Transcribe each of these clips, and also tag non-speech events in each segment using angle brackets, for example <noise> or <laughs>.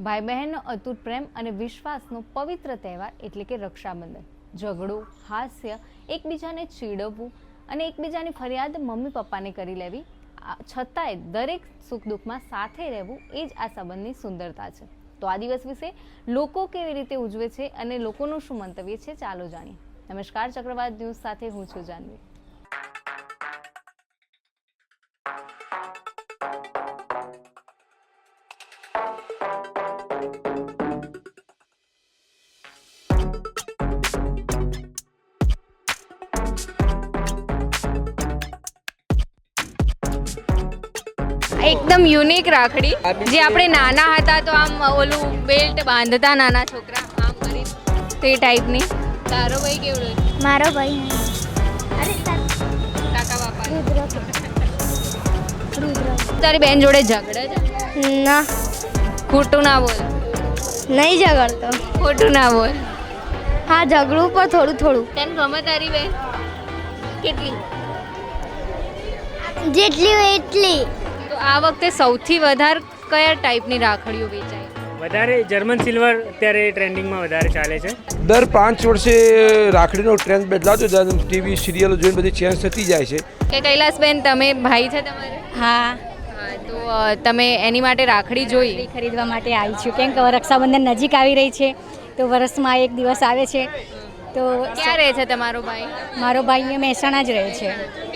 ભાઈ બહેનનો અતૂટ પ્રેમ અને વિશ્વાસનો પવિત્ર તહેવાર એટલે કે રક્ષાબંધન. ઝઘડો, હાસ્ય એકબીજાને ચીડવવું અને એકબીજાની ફરિયાદ મમ્મી પપ્પાને કરી લેવી છતાંય દરેક સુખ દુઃખમાં સાથે રહેવું એ જ આ સંબંધની સુંદરતા છે. તો આ દિવસ વિશે લોકો કેવી રીતે ઉજવે છે અને લોકોનું શું મંતવ્ય છે ચાલો જાણીએ. નમસ્કાર, ચક્રવાત ન્યૂઝ સાથે હું છું જાનવી. એકદમ યુનિક રાખડી. જે આપણે નાના હતા તો આમ ઓલું બેલ્ટ બાંધતા નાના છોકરા આમ કરી તે ટાઈપની તારો ભાઈ કેવડો મારો ભાઈ અરે કાકા બાપા. તારી બેન જોડે ઝઘડે છે? ના. ખોટું ના બોલ. નહીં ઝઘડતો. ખોટું ના બોલ. હા ઝઘડું પણ થોડું થોડું. તને ગમે તારી બેન? કેટલી? જેટલી હોય એટલી. આ વખતે સૌથી વધારે કયા ટાઈપની રાખડીઓ વેચાય? વધારે જર્મન સિલ્વર અત્યારે ટ્રેન્ડિંગમાં વધારે ચાલે છે. દર પાંચ વર્ષે રાખડીનો ટ્રેન્ડ બદલાતો જાય ટીવી સિરિયલો જોઈને બધી ચેન્જ થતી જાય છે. કે કૈલાસબેન તમે ભાઈ છે તમારે? હા. તો તમે એની માટે રાખડી જોઈ? ખરીદવા માટે આવી છું. કેમ કે રક્ષાબંધન નજીક આવી રહી છે તો વર્ષમાં એક દિવસ આવે છે. તો ક્યાં રહે છે તમારો ભાઈ? મારો ભાઈ મહેસાણા જ રહે છે.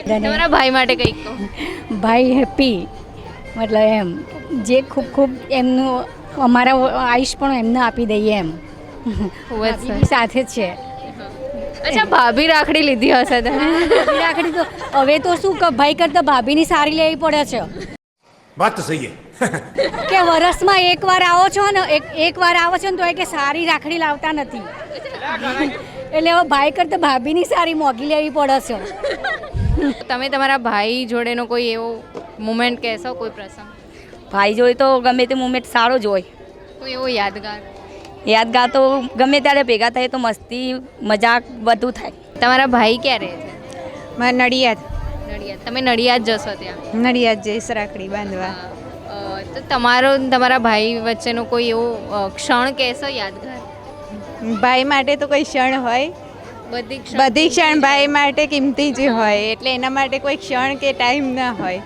તમારા ભાઈ માટે કંઈક ભાઈ હેપી. મતલબ એમ જે ખૂબ ખૂબ એમનું અમારા આયુષ પણ એમને આપી દઈએ એમ. સાથે છે. અચ્છા ભાભી રાખડી લીધી હશે તમે રાખડી તો હવે તો શું ભાઈ કરતા ભાભીની સારી લેવી પડે છે. વાત તો સહી કે વરસમાં એકવાર આવો છો ને એક એકવાર આવો છો ને તો એ કે સારી રાખડી લાવતા નથી. એટલે હવે ભાઈ કરતા ભાભીની સારી મોગી લેવી પડે છે. તમે તમારા ભાઈ જોડેનો કોઈ એવો મુમેન્ટ કહેશો કોઈ પ્રસંગ? ભાઈ જોઈ તો ગમે તે મુમેન્ટ સારો જ હોય. કોઈ એવો યાદગાર? યાદગાર તો ગમે ત્યારે ભેગા થાય તો મસ્તી મજાક બધું થાય. તમારા ભાઈ ક્યારે રહે છે? મારે નડિયાદ. નડિયાદ. તમે નડિયાદ જશો ત્યાં? નડિયાદ જઈશ રાખડી બાંધવા. તો તમારો તમારા ભાઈ વચ્ચેનો કોઈ એવો ક્ષણ કહેશો યાદગાર? ભાઈ માટે તો કોઈ ક્ષણ હોય. બધી ક્ષણ બધી ક્ષણ ભાઈ માટે કિંમતી જ હોય એટલે એના માટે કોઈ ક્ષણ કે ટાઈમ ના હોય.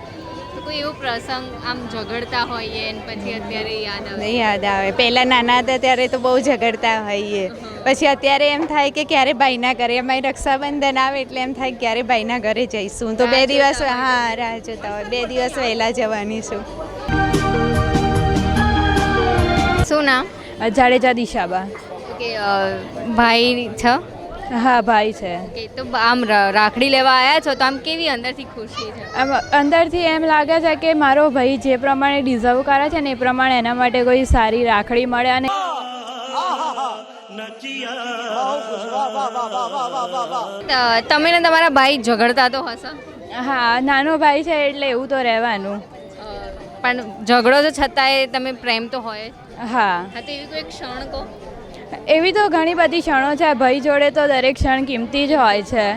તો કોઈ એવો પ્રસંગ આમ ઝઘડતા હોઈએ પછી અત્યારે યાદ આવે? યાદ આવે. પહેલાં નાના હતા ત્યારે તો બહુ ઝઘડતા હોઈએ. પછી અત્યારે એમ થાય કે ક્યારે ભાઈના ઘરે અમારી રક્ષાબંધન આવે એટલે એમ થાય ક્યારે ભાઈના ઘરે જઈશું. તો બે દિવસ હા રાહ જોતા હોય. બે દિવસ વહેલા જવાની છું. શું નામ? જાડેજા દિશાબા. કે ભાઈ છો? હા ભાઈ છે. તો આમ રાખડી લેવા આવ્યા છો તો આમ કેવી અંદરથી ખુશી છે આમ અંદરથી એમ લાગે છે કે મારો ભાઈ જે પ્રમાણે ડિઝર્વ કરે છે ને એ પ્રમાણે એના માટે કોઈ સારી રાખડી મળે અને તમે ને તમારા ભાઈ ઝઘડતા તો હશો? હા નાનો ભાઈ છે એટલે એવું તો રહેવાનું. પણ ઝઘડો તો છતાંય તમે પ્રેમ તો હોય હા તો એવી કોઈ ક્ષણ કહો. એવી તો ઘણી બધી ક્ષણો છે. ભાઈ જોડે તો દરેક ક્ષણ કિંમતી જ હોય છે.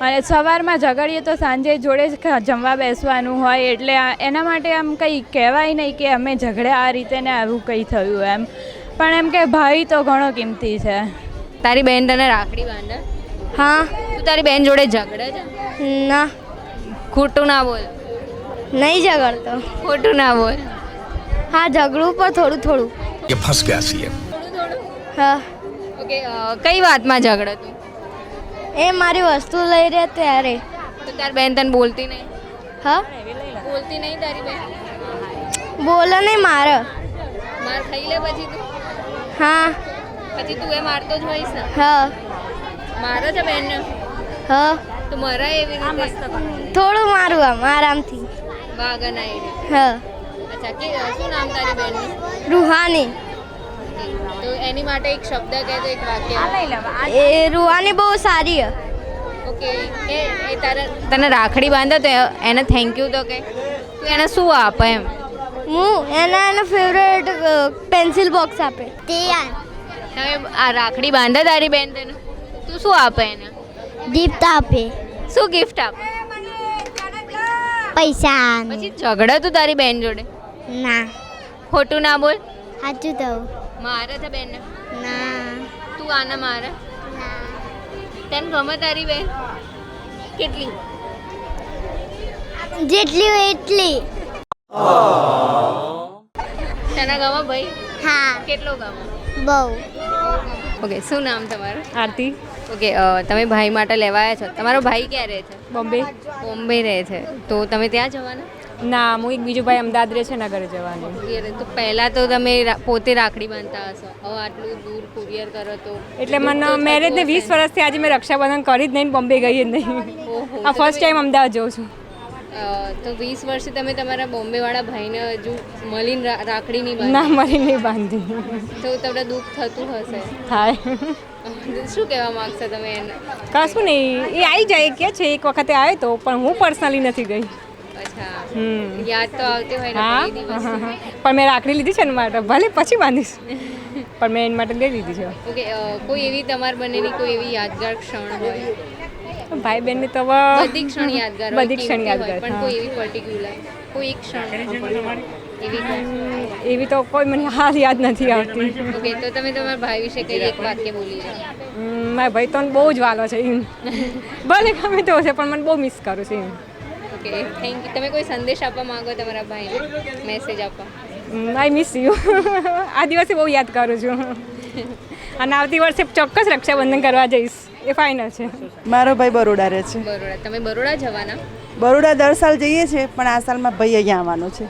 અને સવારમાં ઝઘડીએ તો સાંજે જોડે જમવા બેસવાનું હોય. એટલે એના માટે આમ કંઈ કહેવાય નહીં કે અમે ઝઘડ્યા આ રીતે ને આવું કંઈ થયું એમ. પણ એમ કે ભાઈ તો ઘણો કિંમતી છે. તારી બેન તને રાખડી બાંધે? હા. તું તારી બેન જોડે ઝઘડે છે? ના. ખોટું ના બોલ. નહીં ઝઘડતો. ખોટું ના બોલ. હા ઝઘડું પણ થોડું થોડું. એ ફસ ગયા છીએ. હા. ઓકે કઈ વાતમાં ઝઘડો તું એ મારી વસ્તુ લઈ રહ્યા ત્યારે. તો તાર બેન તને બોલતી નહીં? હા? બોલતી નહીં તારી બેન? બોલે નહીં મારે. માર ખાઈ લે પછી તું? હા. પછી તું એ મારતો જ હોઈશ ને? હા. મારો છે બેનને? હા. તો મરાય એવી રીતે? થોડું મારું આમ આરામથી. વાગન આવી હા. અચ્છા કે શું નામ તારી બેનનું? રૂહાની. તો એની માટે એક શબ્દ કહે તો એક વાક્ય. એ રૂવાની બહુ સારી ઓકે એ એ તારે તને રાખડી બાંધે તો એ- એને થેન્ક યુ તો કે. તું એને શું આપે એમ? હું એને એનો ફેવરેટ પેન્સિલ બોક્સ આપે. તે તમે આ રાખડી બાંધે તારી બેન તને. તું શું આપે એને? ગિફ્ટ આપે. શું ગિફ્ટ આપે? પૈસા. પછી ઝઘડે તું તારી બેન જોડે? ના. ખોટું ના બોલ. સાચું થયું મારે છે બેન ના. તું આના મારે. ના. તને ગમે તારી બેન? કેટલી? જેટલી હોય એટલી. તને ગમે ભાઈ? હા. કેટલો ગમે? બહુ. ઓકે શું નામ તમારું? આરતી. ઓકે તમે ભાઈ માટે લેવાયા છો. તમારો ભાઈ ક્યાં રહે છે? બોમ્બે. બોમ્બે રહે છે. તો તમે ત્યાં જવાના? ના હું એક બીજો ભાઈ અમદાવાદ રહે છે નગર જવાનું. તો પહેલાં તો તમે પોતે રાખડી બાંધતા હશો. હવે આટલું દૂર કુરિયર કરો તો એટલે મને મેરેજને વીસ વર્ષથી આજે મેં રક્ષાબંધન કરી જ નહીં બોમ્બે ગઈ જ નહીં. આ ફર્સ્ટ ટાઈમ અમદાવાદ જઉં છું. તો વીસ વર્ષે તમે તમારા બોમ્બેવાળા ભાઈને હજુ મળીને રાખડી નહીં ના બાંધી નહીં બાંધી. તો તમને દુઃખ થતું હશે? થાય. શું કહેવા માંગશો તમે એને? કશું નહીં. એ આવી જાય કે છે એક વખતે આવ્યો તો પણ હું પર્સનલી નથી ગઈ. યાદ તો આવતી હોય ને હા? પણ મેં રાખડી લીધી છે ને માટે. ભલે પછી બાંધીશ. પણ મેં એના માટે લઈ લીધી છે. ઓકે કોઈ એવી તમાર બંનેની કોઈ એવી યાદગાર ક્ષણ હોય? ભાઈ બહેનની તો બધી ક્ષણ યાદગાર બધી ક્ષણ યાદગાર, પણ કોઈ એવી પર્ટિક્યુલર કોઈ એક ક્ષણ એવી એવી તો કોઈ મને હાલ યાદ નથી આવતી. ઓકે તો તમે તમારા ભાઈ વિશે કઈ એક વાક્ય બોલી મારા ભાઈ તો બહુ જ વાલો છે એમ. ભલે ગમે તો છે પણ મને બહુ મિસ કરું છું એમ. ઓકે થેન્ક યુ તમે કોઈ સંદેશ આપવા માંગો તમારા ભાઈને? મેસેજ આપવા? આઈ મિસ યુ આ દિવસે બહુ યાદ કરું છું. અને આવતી વર્ષે ચોક્કસ રક્ષાબંધન કરવા જઈશ. એ ફાઇનલ છે. મારો ભાઈ બરોડા રહે છે. બરોડા. તમે બરોડા જવાના? બરોડા દર સાલ જઈએ છીએ પણ આ સાલમાં ભાઈ અહીંયા આવવાનો છે.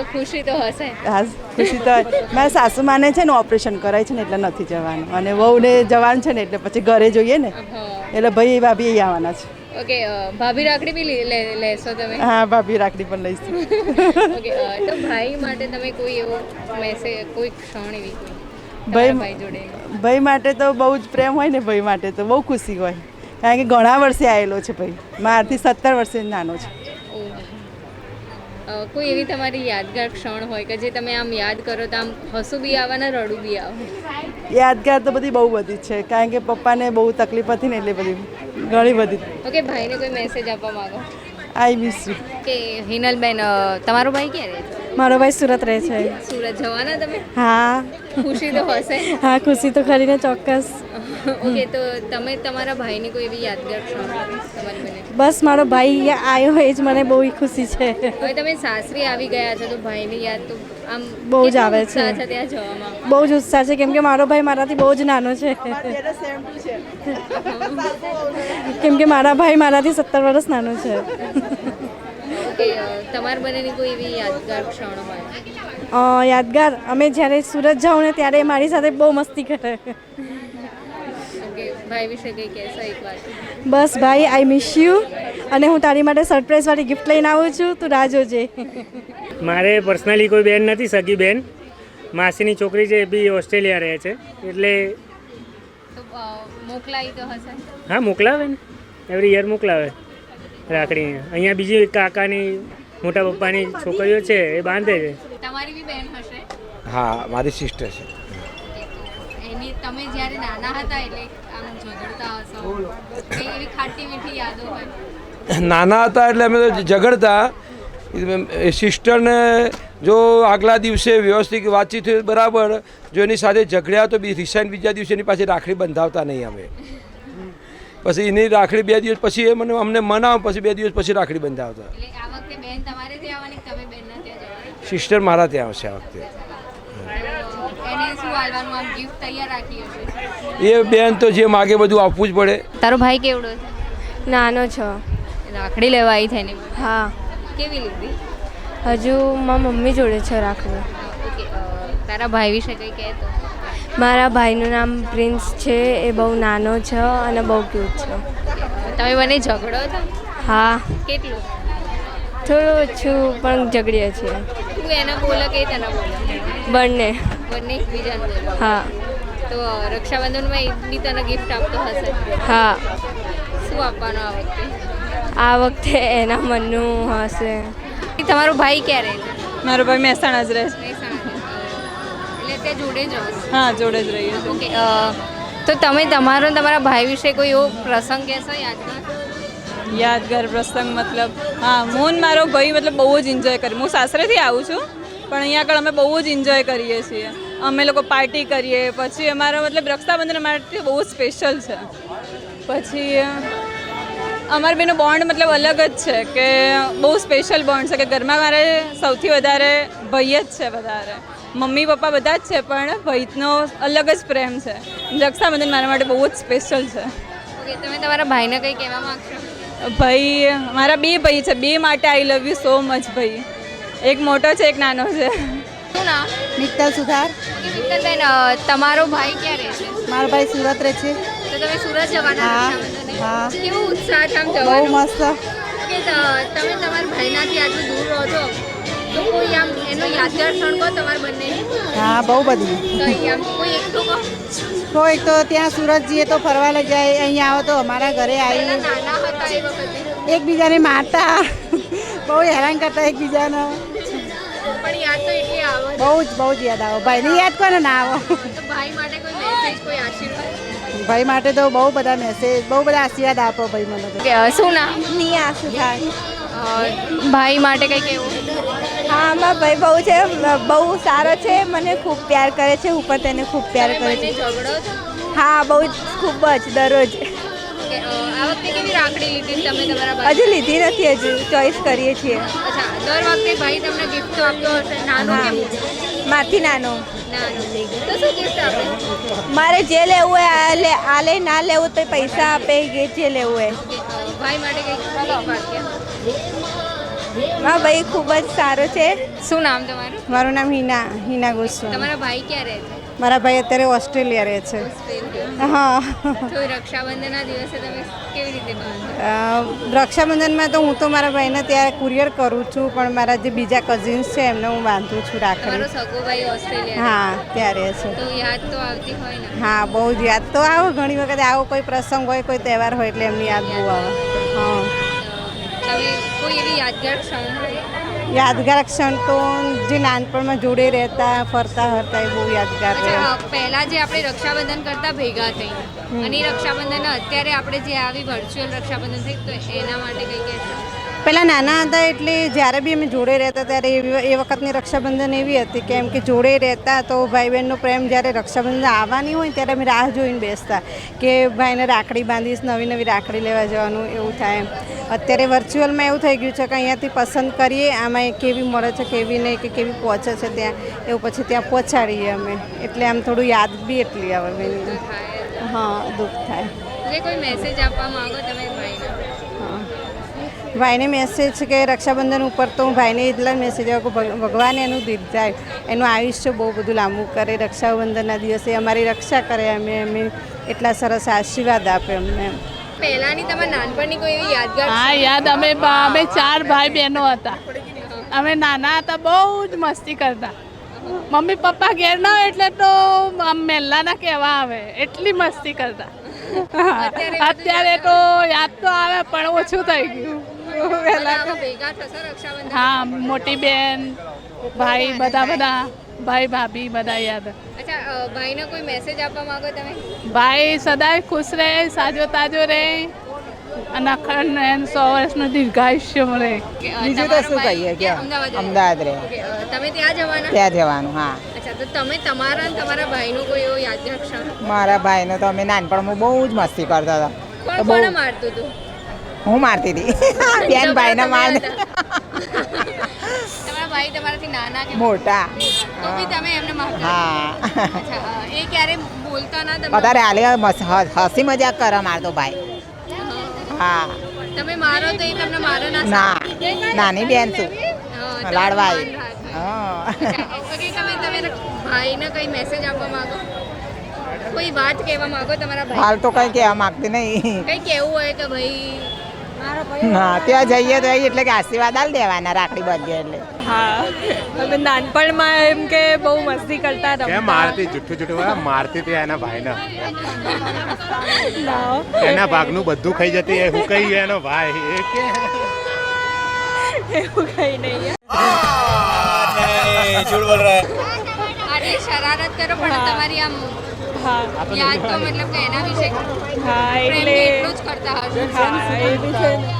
તો ખુશી તો હશે. હા ખુશી તો મારા સાસુ માને છે ને ઓપરેશન કરાય છે ને એટલે નથી જવાનું. અને વહુને જવાનું છે ને એટલે પછી ઘરે જોઈએ ને. એટલે ભાઈ ભાભી અહીંયા આવવાના છે. ઓકે ભાભી રાખડી બી લેશો તમે? હા ભાભી રાખડી પણ લઈશું. ઓકે તો ભાઈ માટે તમે કોઈ એવો મેસેજ કોઈ ક્ષણ એવી ભાઈ- જોડે? ભાઈ માટે તો બહુ જ પ્રેમ હોય ને ભાઈ માટે તો બહુ ખુશી હોય. કારણ કે ઘણા વર્ષે આવેલો છે ભાઈ. મારાથી સત્તર વર્ષે નાનો છે. કોઈ એવી તમારી યાદગાર ક્ષણ હોય કે જે તમે આમ યાદ કરો તો આમ હસું બી આવે ને રડું બી આવે? યાદગાર તો બધી બહુ બધી છે કારણ કે પપ્પાને બહુ તકલીફ હતી ને એટલે બધી ઘણી બધી. ઓકે ભાઈને કોઈ મેસેજ આપવા માંગો? આઈ મિસ યુ કે હિનલબેન તમારો ભાઈ ક્યાં રહે છે? મારો ભાઈ સુરત રહે છે. સુરત જવાના તમે? હા. ખુશી તો હશે. હા ખુશી તો ખરીને ચોક્કસ. ઓકે તો તમે તમારા ભાઈની કોઈ એવી યાદગાર ક્ષણ બસ મારો ભાઈ આવ્યો એ જ મને બહુ ખુશી છે. હવે તમે સાસરી આવી ગયા છો તો ભાઈની યાદ તો આમ બહુ જ આવે છે. બહુ જ ઉત્સાહ છે કેમ કે મારો ભાઈ મારાથી બહુ જ નાનો છે. <laughs> કેમ કે મારા ભાઈ મારાથી સત્તર વર્ષ નાનો છે. તમારા બંનેની કોઈ એવી યાદગાર ક્ષણ હોય? યાદગાર. અમે જ્યારે સુરત જાઉં ને ત્યારે એ મારી સાથે બહુ મસ્તી કરે. ભાઈ વિશે કંઈ કહેશો એક વાત બસ ભાઈ આઈ મિસ યુ અને હું તારી માટે સરપ્રાઈઝ વાળી ગિફ્ટ લઈને આવું છું. તું રાહ જોજે. મારે પર્સનલી કોઈ બેન નથી સગી બેન. માસીની છોકરી છે એ બી ઓસ્ટ્રેલિયા રહે છે. એટલે મોકલાવી તો હશે? હા મોકલાવે ને. એવરી યર મોકલાવે. રાખડી. અહીંયા બીજી કાકાની મોટા પપ્પાની છોકરીઓ છે એ બાંધે છે. તમારી બી બેન હશે? હા મારી સિસ્ટર છે. એની તમે જ્યારે નાના હતા એટલે આમ ઝઘડતા હશો. એવી ખાટી મીઠી યાદો હોય. નાના હતા એટલે અમે તો ઝઘડતા. એ સિસ્ટરને જો આગલા દિવસે વ્યવસ્થિત વાતચીત થઈ બરાબર. જો એની સાથે ઝઘડ્યા તો બી રિસાઈન બીજા દિવસે એની પાસે રાખડી બંધાવતા નહીં અમે. પછી એની રાખડી બે દિવસ પછી એ મને અમને મનાવ પછી બે દિવસ પછી રાખડી બંધાવતા. એટલે બેન તમારે ત્યાં આવવાની કે તમે બેનના ત્યાં જવાની? સિસ્ટર મારા ત્યાં આવશે આ વખતે. એને શું હાલવાનું? આમ ગિફ્ટ તૈયાર રાખી હશે? એ બેન તો જે માગે બધું આપવું જ પડે. તારો ભાઈ કેવડો છે? નાનો છો. રાખડી લેવા આવી થઈને હા. કેવી લીધી? હજુ મારા મમ્મી જોડે છે રાખડી. તારા ભાઈ વિશે કંઈ કહેતો મારા ભાઈનું નામ પ્રિન્સ છે એ બહુ નાનો છે અને બહુ ક્યુટ છે. તમે મને ઝઘડો છો? હા. કેટલું? થોડું ઓછું પણ ઝઘડીએ છીએ. તું એને બોલે કે તને બોલે? બંને. બંને એકબીજાને બોલે? હા. તો રક્ષાબંધનમાં એ બી તને ગિફ્ટ આપતો હશે? હા. શું આપવાનું આ વખતે? આ વખતે એના મનનું હશે. તમારો ભાઈ ક્યારે? મારો ભાઈ મહેસાણા જ રહે એટલે તે જોડે જ હશે હા જોડે જ રહીએ. ઓકે. અ, તો તમે તમારો તમારા ભાઈ વિશે કોઈ એવો પ્રસંગ કહેશો યાદગાર? યાદગાર પ્રસંગ મતલબ હા હું ને મારો ભાઈ મતલબ બહુ જ એન્જોય કરી હું સાસરેથી આવું છું પણ અહીંયા આગળ અમે બહુ જ એન્જોય કરીએ છીએ. અમે લોકો પાર્ટી કરીએ પછી અમારા મતલબ રક્ષાબંધન માટે બહુ સ્પેશિયલ છે. પછી અમાર બેનો બોન્ડ મતલબ અલગ જ છે કે બહુ સ્પેશિયલ બોન્ડ છે કે ઘરમાં મારે સૌથી વધારે ભાઈ જ છે વધારે. મમ્મી પપ્પા બધા જ છે પણ ભાઈનો અલગ જ પ્રેમ છે. રક્ષાબંધન મારા માટે બહુ જ સ્પેશિયલ છે. ઓકે તમે તમારા ભાઈને કંઈ કહેવા માંગશો? ભાઈ મારા બે ભાઈ છે બે માટે I love you so much ભાઈ. એક મોટો છે એક નાનો છે. શું નામ? મિત્તલ સુધાર. ઓકે મિત્તલબેન તમારો ભાઈ ક્યાં રહે છે? મારો ભાઈ સુરત રહે છે. તો તમે સુરત જવાના હા. કેવો ઉત્સાહ છે આમ બહુ મસ્ત. તમે તમારા ભાઈનાથી આટલું દૂર રહો છો તો કોઈ આમ એનો યાદગાર ક્ષણ કહો તમારા બંને હા બહુ બધી. કઈ કોઈ એક તો કહો કોઈ તો ત્યાં સુરત જઈએ તો ફરવા લઈ જાય અહીંયા આવો તો અમારા ઘરે આવી નાના હતા એ વખતે. એકબીજાને મારતા. બહુ હેરાન કરતા એકબીજાને. પણ યાદ તો એટલી આવે જ. બહુ જ બહુ જ યાદ આવો. ભાઈને યાદ કોને ના આવો? ભાઈ માટે કોઈ મેસેજ કોઈ આશીર્વાદ? ભાઈ માટે તો બહુ બધા મેસેજ બહુ બધા આશીર્વાદ આપો ભાઈ મને શું નામ? નિયા સુધાર ભાઈ માટે કંઈ કેવું હા મારા ભાઈ બહુ છે બહુ સારો છે મને ખૂબ પ્યાર કરે છે હું પણ તેને ખૂબ પ્યાર કરે છે. હા બહુ જ ખૂબ જ દરરોજ. હજુ લીધી નથી હજુ ચોઈસ કરીએ છીએ. અચ્છા દર વખતે ભાઈ તમને ગિફ્ટ તો આપતો હશે નાનું માથી નાનો. મારે જે લેવું હોય આ લે ના લેવું તો પૈસા આપે જે લેવું હોય. ભાઈ માટે મારા ભાઈ ખૂબ જ સારો છે. શું નામ તમારું? મારું નામ હિના હિના ગોસ્વામી. તમારા ભાઈ ક્યાં રહે છે? મારા ભાઈ અત્યારે ઓસ્ટ્રેલિયા રહે છે. હા. રક્ષાબંધનના દિવસે તમે કેવી રીતે રક્ષાબંધનમાં તો હું તો મારા ભાઈને ત્યારે કુરિયર કરું છું પણ મારા જે બીજા કઝિન્સ છે એમને હું બાંધું છું રાખડી. સગો ભાઈ ઓસ્ટ્રેલિયા હા ત્યારે છે. તો યાદ તો આવતી હોય ને. હા બહુ જ યાદ. તો આવો ઘણી વખત આવો કોઈ પ્રસંગ હોય કોઈ તહેવાર હોય એટલે એમની યાદ બહુ આવે. હા તમે કોઈ એવી યાદગાર ક્ષણ યાદગાર ક્ષણ તો જે નાનપણમાં જોડે રહેતા ફરતા હરતા એ બહુ યાદગાર રહે પહેલાં જે આપણે રક્ષાબંધન કરતા ભેગા થઈ અને રક્ષાબંધન અત્યારે આપણે જે આવી વર્ચ્યુઅલ રક્ષાબંધન થઈ તો એના માટે કંઈ કહેશો? પહેલાં નાના હતા એટલે જ્યારે બી અમે જોડે રહેતા ત્યારે એવી એ વખતની રક્ષાબંધન એવી હતી કેમ કે જોડે રહેતા તો ભાઈ બહેનનો પ્રેમ જ્યારે રક્ષાબંધન આવવાની હોય ત્યારે અમે રાહ જોઈને બેસતા કે ભાઈને રાખડી બાંધીશ નવી નવી રાખડી લેવા જવાનું એવું થાય એમ. અત્યારે વર્ચ્યુઅલમાં એવું થઈ ગયું છે કે અહીંયાથી પસંદ કરીએ આમાં કેવી મળે છે કેવી નહીં કે કેવી પહોંચે છે ત્યાં એવું પછી ત્યાં પહોંચાડીએ અમે. એટલે આમ થોડું યાદ બી એટલી આવે હા દુઃખ થાય. કોઈ મેસેજ આપવા માંગો તમે. ભાઈને મેસેજ કે રક્ષાબંધન ઉપર તો હું ભાઈને એટલા જ મેસેજ આવ્યો કે ભગ- ભગવાન એનું દીર્ઘાય એનું આયુષ્ય બહુ બધું લાંબુ કરે રક્ષાબંધનના દિવસે અમારી રક્ષા કરે અમે અમે એટલા સરસ આશીર્વાદ આપે અમને. એમ પહેલાની તમારા નાનપણની કોઈ એવી યાદગાર હા યાદ અમે અમે ચાર ભાઈ બહેનો હતા. અમે નાના હતા બહુ જ મસ્તી કરતા. મમ્મી પપ્પા ઘેર ના હોય એટલે તો આમ મેલ્લાના કહેવા આવે એટલી મસ્તી કરતા. અત્યારે તો યાદ તો આવે પણ ઓછું થઈ ગયું. બધા આવા ભેગા થશો રક્ષાબંધન? હા મોટી બેન ભાઈ બધા બધા. ભાઈ ભાભી બધા યાદ. અચ્છા ભાઈને કોઈ મેસેજ આપવા માંગો તમે? ભાઈ સદાય ખુશ રહે સાજો તાજો રહે અને અખંડ એન સો વર્ષનું દીર્ઘાયુષ્ય મળે. બીજું તો શું કહીએ કે અમદાવાદ રહે? તમે ત્યાં જવાના? ત્યાં જવાનું હા. અચ્છા તો તમે તમારા અને તમારા ભાઈનો કોઈ એવો યાદ રાખશો? મારા ભાઈનો તો અમે નાનપણમાં બહુ જ મસ્તી કરતા હતા. કોણ મારતું હતું હું મારતી હતી. <laughs> બેન ભાઈને માર <laughs> તમારા ભાઈ તમારાથી નાના કે? મોટા. તો બી તમે એમને મારતા? હા. <laughs> અચ્છા એ ક્યારે બોલતા ના તમે અત્યારે હાલે હસી મજાક કરે મારતો ભાઈ. હા. તમે મારો તો એ તમને મારો ના ના. નાની બેન છું. લાડવાઈ. હા. ઓકે તમે તમે ભાઈને કઈ મેસેજ આપવા માંગો? કોઈ વાત કહેવા માંગો તમારા ભાઈ? હાલ તો કંઈ કહેવા માંગતી નહીં. કઈ કેવું હોય કે ભાઈ હા ત્યાં જઈએ તો એટલે કે આશીર્વાદ આલ દેવાના રાખડી બાંધીએ એટલે. હા અમે નાનપણમાં એમ કે બહુ મસ્તી કરતા કેમ મારતી? જુઠ્ઠું જુઠ્ઠું બોલે? મારતી હતી એના ભાઈને. એના ભાગનું બધું ખાઈ જતી એ હું કહી એનો ભાઈ? એ કે? એવું કઈ નહીં. આટલી શરારત કરો પણ તમારી આમ હા. એના વિશે હા એટલે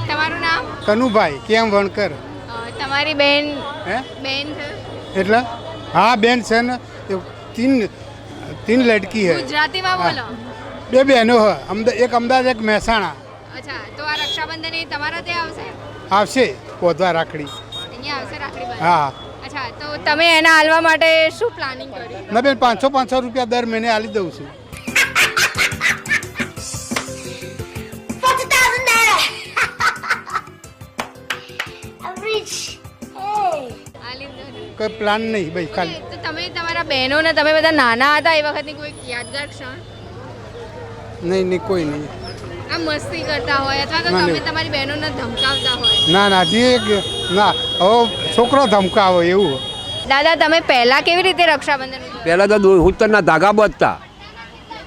તમારું નામ? કનુભાઈ કેમ વણકર? તમારી બેન હે? બેન એટલે? હા બેન છે ને તીન તીન લડકી હે. ગુજરાતીમાં બોલો. બે બહેનો હે. એક અમદાવાદ એક મહેસાણા. રક્ષાબંધન ત્યાં આવશે? આવશે કોધવા રાખડી. આવશે રાખડી હા. અચ્છા તો તમે એના હાલવા માટે શું પ્લાનિંગ કર્યું? ના બેન પાંચસો પાંચસો રૂપિયા દર મહિને હાલી દઉં છું. કોઈ પ્લાન નહીં ભાઈ ખાલી. તો તમે તમારા બહેનોને તમે બધા નાના હતા એ વખતની કોઈ યાદગાર ક્ષણ? નહીં નહીં કોઈ નહીં. આ મસ્તી કરતા હોય અથવા તો ના, તમે તમારી બહેનોને ધમકાવતા હોય? ના ના હજી એક ના હવે છોકરો ધમકાવે એવું. દાદા તમે પહેલા કેવી રીતે રક્ષાબંધન પહેલા પહેલાં તો ઉત્તરના ધાગા બધતા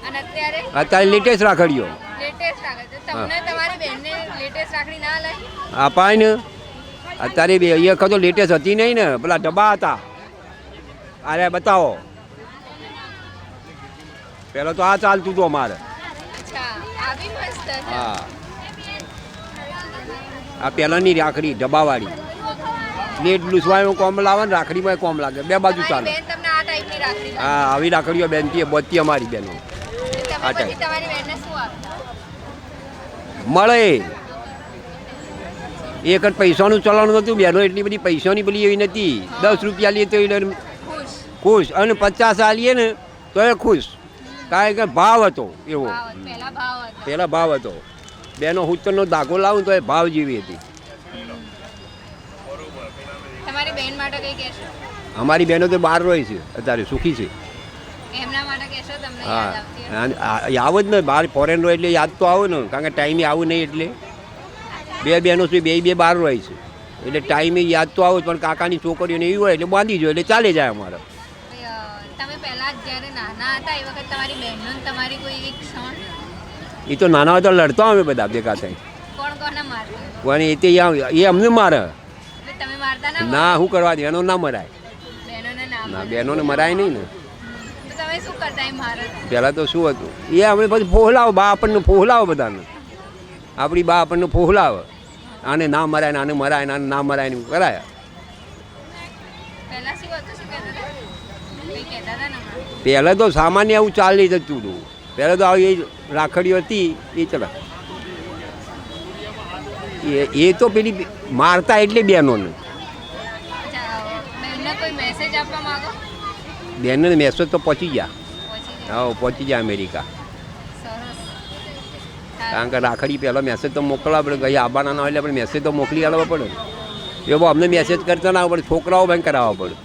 અને અત્યારે? અત્યારે લેટેસ્ટ રાખડીઓ. લેટેસ્ટ રાખે તમને તમારી બહેનને લેટેસ્ટ રાખડી ના અપાય ને અત્યારે બે એ વખત તો લેટેસ્ટ હતી નહીં ને પેલા ડબ્બા હતા. અરે બતાવો. પહેલાં તો આ ચાલતું હતું અમારે. અચ્છા આ બી મસ્ત છે. હા. આ પહેલાંની રાખડી ડબ્બાવાળી. પ્લેટ લૂસવામાં કોમ લાવે ને રાખડીમાં કોમ લાગે. બે બાજુ ચાલે. હા આવી રાખડીઓ બેનતી બધી અમારી બેનો. આ મળે. એક જ પૈસાનું ચલણ નહોતું બેનો એટલી બધી પૈસાની પેલી એવી નથી દસ રૂપિયા લઈએ તો એ ખુશ. ખુશ. અને પચાસ આલીએ ને તો એ ખુશ. કારણ કે ભાવ હતો એવો. ભાવ ભાવ હતો. પહેલાં ભાવ હતો. બેનો હુતરનો દાખલો લાવું તો એ ભાવ જેવી હતી. તમારી બહેન માટે કઈ કહેશો? અમારી બહેનો તો બહાર રહે છે અત્યારે સુખી છે. એમના માટે કહેશો તમને હા. આવો જ ને બહાર ફોરેન રહો એટલે યાદ તો આવે ને કારણ કે ટાઈમે આવું નહીં એટલે. બે બહેનો છે બે બે બહાર રહે છે. એટલે ટાઈમે યાદ તો આવે પણ કાકાની છોકરીઓને એવી હોય એટલે બાંધી જો એટલે ચાલે જાય અમારે. તમે પહેલા જ્યારે નાના હતા એ વખત તમારી બહેનો તમારી કોઈ એક ક્ષણ? એ તો નાના હતા લડતા અમે બધા ભેગા થાય કોણ કોને મારે એ તે એ અમને મારે. ના શું કરવા દે? એનો ના મરાય. ના ના બહેનોને મરાય નહીં ને. પહેલાં તો શું હતું? એ આપણે પછી ફોહલાવો બા આપણને ફોહલાવો બધાને. આપણી બા આપણને ફોહલાવે. આને ના મરાય ને આને મરાય ને આને ના મરાય ને કરાય. પહેલા તો સામાન્ય આવું ચાલી જતું હતું. પહેલાં તો આવી એ રાખડીઓ હતી એ ચલા. એ એ તો પેલી મારતા એટલે બહેનોને મેસેજ આપવા માંગો? બહેનને મેસેજ તો પહોંચી ગયા. હા પહોંચી ગયા અમેરિકા. કારણ કે રાખડી પહેલો મેસેજ તો મોકલવા પડે. કઈ આવવાના ના હોય એટલે આપણે મેસેજ તો મોકલી આવવા પડે. ને એ બહુ અમને મેસેજ કરતા ના આવડે. છોકરાઓ બેન કરાવવા પડે.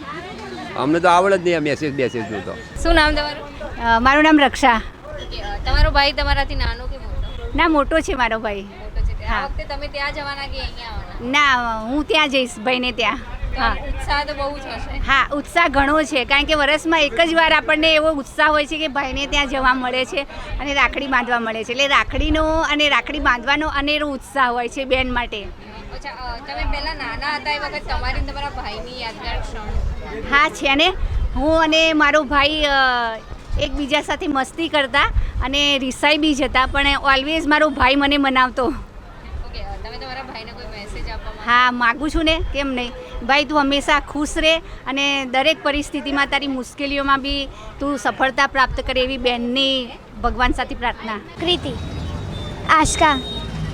અમને તો આવડે જ નહીં આ મેસેજ મેસેજનું તો. શું નામ તમારું? મારું નામ રક્ષા. તમારો ભાઈ તમારાથી નાનો કે મોટો? ના મોટો છે મારો ભાઈ. મોટો છે. આ વખતે તમે ત્યાં જવાના કે અહીંયા આવવાના? ના હું ત્યાં જઈશ ભાઈને ત્યાં. આમ ઉત્સાહ તો બહુ જ હશે. હા ઉત્સાહ ઘણો છે કારણ કે વર્ષમાં એક જ વાર આપણને એવો ઉત્સાહ હોય છે કે ભાઈને ત્યાં જવા મળે છે અને રાખડી બાંધવા મળે છે. એટલે રાખડીનો અને રાખડી બાંધવાનો અનેરો ઉત્સાહ હોય છે બેન માટે. તમે પહેલા નાના હતા એ વખત તમારી તમારા ભાઈની યાદગાર ક્ષણ? હા છે ને. હું અને મારો ભાઈ એકબીજા સાથે મસ્તી કરતા અને રિસાઈ બી જતા પણ ઓલવેઝ મારો ભાઈ મને મનાવતો. તમે તમારા ભાઈને કોઈ મેસેજ આપવા હા માગું છું ને કેમ નહીં? ભાઈ તું હંમેશા ખુશ રહે અને દરેક પરિસ્થિતિમાં તારી મુશ્કેલીઓમાં બી તું સફળતા પ્રાપ્ત કરે એવી બહેનની ભગવાન સાથે પ્રાર્થના. કૃતિ. આશકા.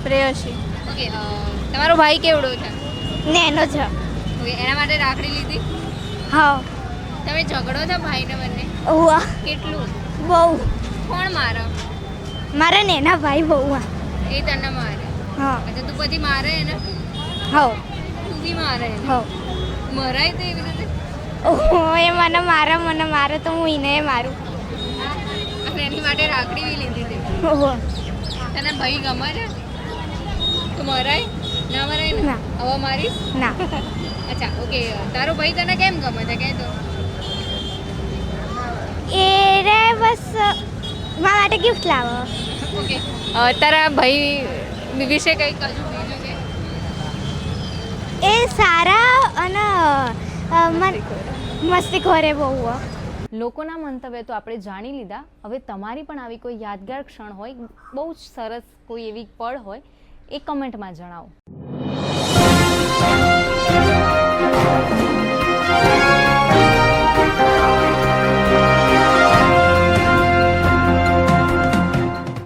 પ્રેયસી. ઓકે તમારો ભાઈ કેવડો છે? નેનો છે ઓકે એના માટે રાખડી લીધી? હા. તમે ઝઘડો છો ભાઈને બંને? ઉવા કેટલું? બહુ. કોણ મારે? મારા નેના ભાઈ બહુ એ તને મારે. હા. તું પછી મારે એને? હવ મારે. મરાય તો એવી રીતે ઓહો એ મને મારા મને મારે તો હું એને મારું. અને એની માટે રાખડી બી લીધી હતી. ઓહો. તને ભાઈ ગમે છે? તો મરાય? ના મરાય ને. હવે મારીશ ના. <laughs> અચ્છા ઓકે તારો ભાઈ તને કેમ ગમે છે? કહે તો એ રે બસ મારા માટે ગિફ્ટ લાવો. <laughs> ઓકે તારા ભાઈ વિશે કંઈક હજુ એ સારા અને મસ્તીખોરે બહુ લોકોના મંતવ્ય તો આપણે જાણી લીધા. હવે તમારી પણ આવી કોઈ યાદગાર ક્ષણ હોય, બહુ જ સરસ કોઈ એવી પળ હોય, એ કમેન્ટમાં જણાવો.